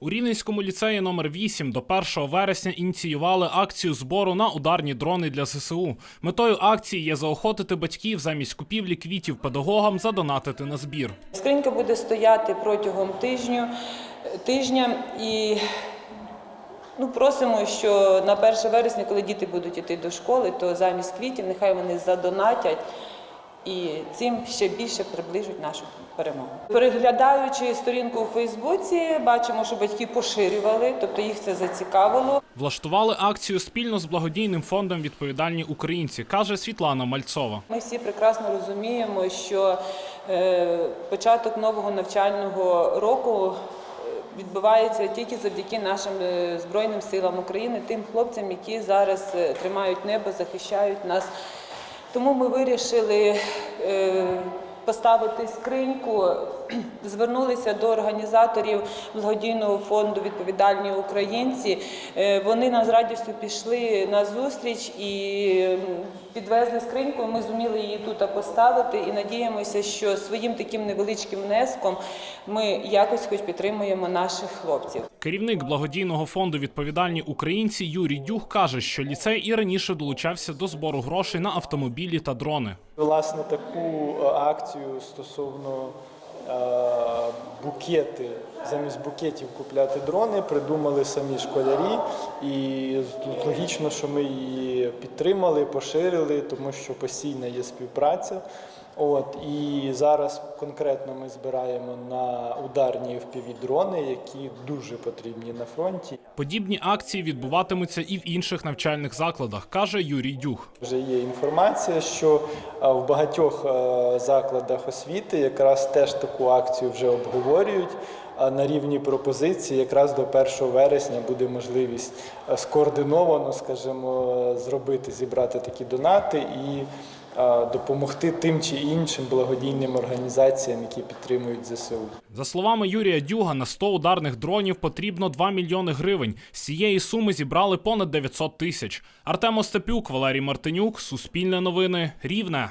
У Рівненському ліцеї номер 8 до 1 вересня ініціювали акцію збору на ударні дрони для ЗСУ. Метою акції є заохотити батьків замість купівлі квітів педагогам задонатити на збір. Скринька буде стояти протягом тижню, тижня і ну, просимо, що на 1 вересня, коли діти будуть йти до школи, то замість квітів нехай вони задонатять і цим ще більше приближуть нашу перемогу. Переглядаючи сторінку у Фейсбуці, бачимо, що батьки поширювали, тобто їх це зацікавило. Влаштували акцію спільно з благодійним фондом Відповідальні українці, каже Світлана Мальцова. Ми всі прекрасно розуміємо, що е, початок нового навчального року е, відбувається тільки завдяки нашим е, Збройним силам України, тим хлопцям, які зараз тримають небо, захищають нас. Тому ми вирішили е, поставити скриньку, звернулися до організаторів благодійного фонду Відповідальні українці. Е, Вони нам з радістю пішли на зустріч і підвезли скриньку. Ми зуміли її тут поставити і надіємося, що своїм таким невеличким внеском ми якось хоч підтримуємо наших хлопців. Керівник благодійного фонду Відповідальні українці Юрій Дюх каже, що ліцей і раніше долучався до збору грошей на автомобілі та дрони. Власне, таку е, акцію стосовно е, букети, замість букетів купляти дрони, придумали самі школярі, і логічно, що ми її підтримали, поширили, тому що постійна є співпраця. От і зараз конкретно ми збираємо на ударні fpv дрони, які дуже потрібні на фронті. Подібні акції відбуватимуться і в інших навчальних закладах, каже Юрій Дюх. Вже є інформація, що е, в багатьох е, закладах освіти якраз теж таку акцію вже обговорюють. На рівні пропозиції якраз до 1 вересня буде можливість е, скоординовано, скажімо, зробити, зібрати такі донати і е, допомогти тим чи іншим благодійним організаціям, які підтримують ЗСУ. За словами Юрія Дюга, на 100 ударних дронів потрібно 2 мільйони гривень. З цієї суми зібрали понад 900 тисяч. Артем Остапюк, Валерій Мартинюк, Суспільне новини, Рівне.